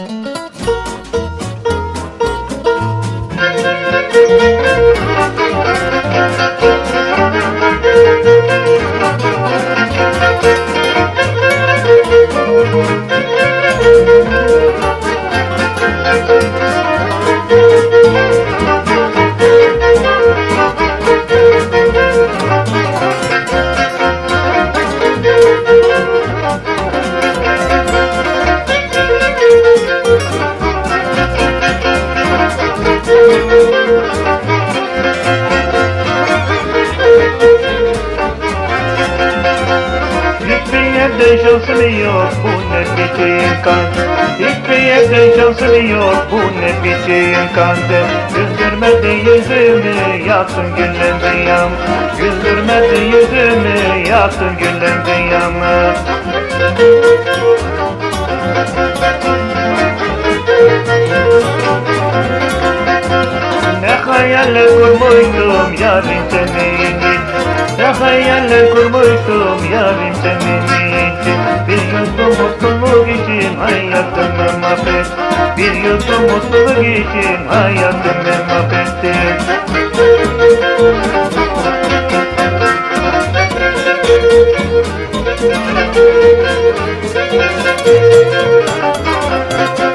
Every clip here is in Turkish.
Hiçbir yerde şansım yok bu ne biçim kan? Hiçbir yerde şansım yok bu ne biçim kan? Güldürmedi yüzümü yaktın gülüm dünyam Güldürmedi yüzümü yaktın gülüm dünyam Ne hayaller kurmuştum yarim senin Ne hayaller kurmuştum yarim senin mutluluk için hayatımı mahvet. Bir yudum mutluluk için hayatımı mahvettin Ah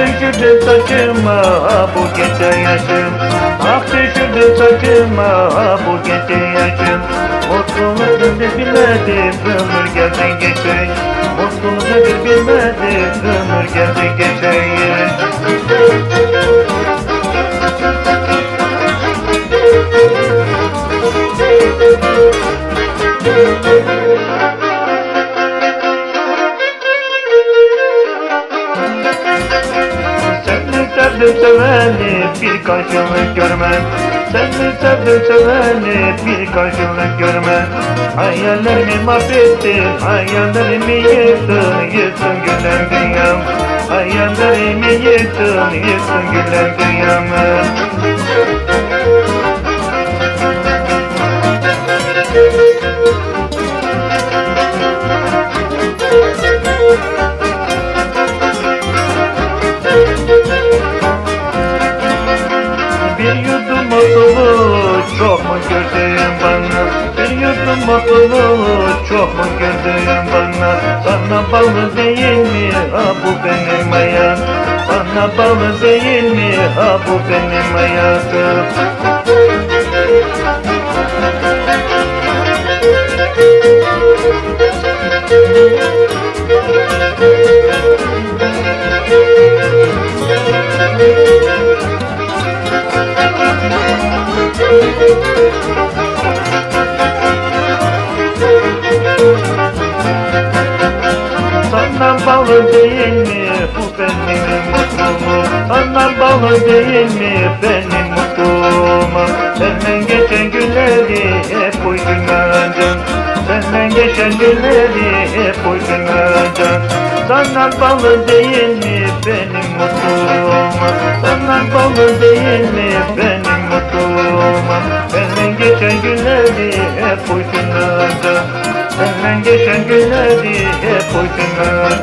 düşürdü saçıma bu gece yaşım. Ah düşürdü saçıma bu gece yaşım. Mutluluk nedir bilmedim ömür geldi geçey. Mutluluk nedir bilmedim ömür geldi geçey mi sevdin seveni bir karşılık görmem. Sen mi sevdin seveni bir karşılık görmem. Hayallerimi mahvettin, hayallerimi yıktın Yıktın gülen dünyam. Hayallerimi yıktın, yıktın gülen dünyam Yudum mutluluğu çok mu gördün bana? Sana bağlı değil mi? Ha bu benim hayat Sana bağlı değil mi? Ha bu benim hayatım Sana bağlı değil mi bu benim mutluluğum? Sana bağlı değil mi benim mutluluğum? Senden geçen günleri hep uydurmacan Senden geçen günleri hep uydurmacan Sana bağlı değil mi benim mutluluğum? Sana bağlı değil mi benim mutluluğum? Senden geçen günleri hep uydurmacan Ömrün geçen günleri hep uykunda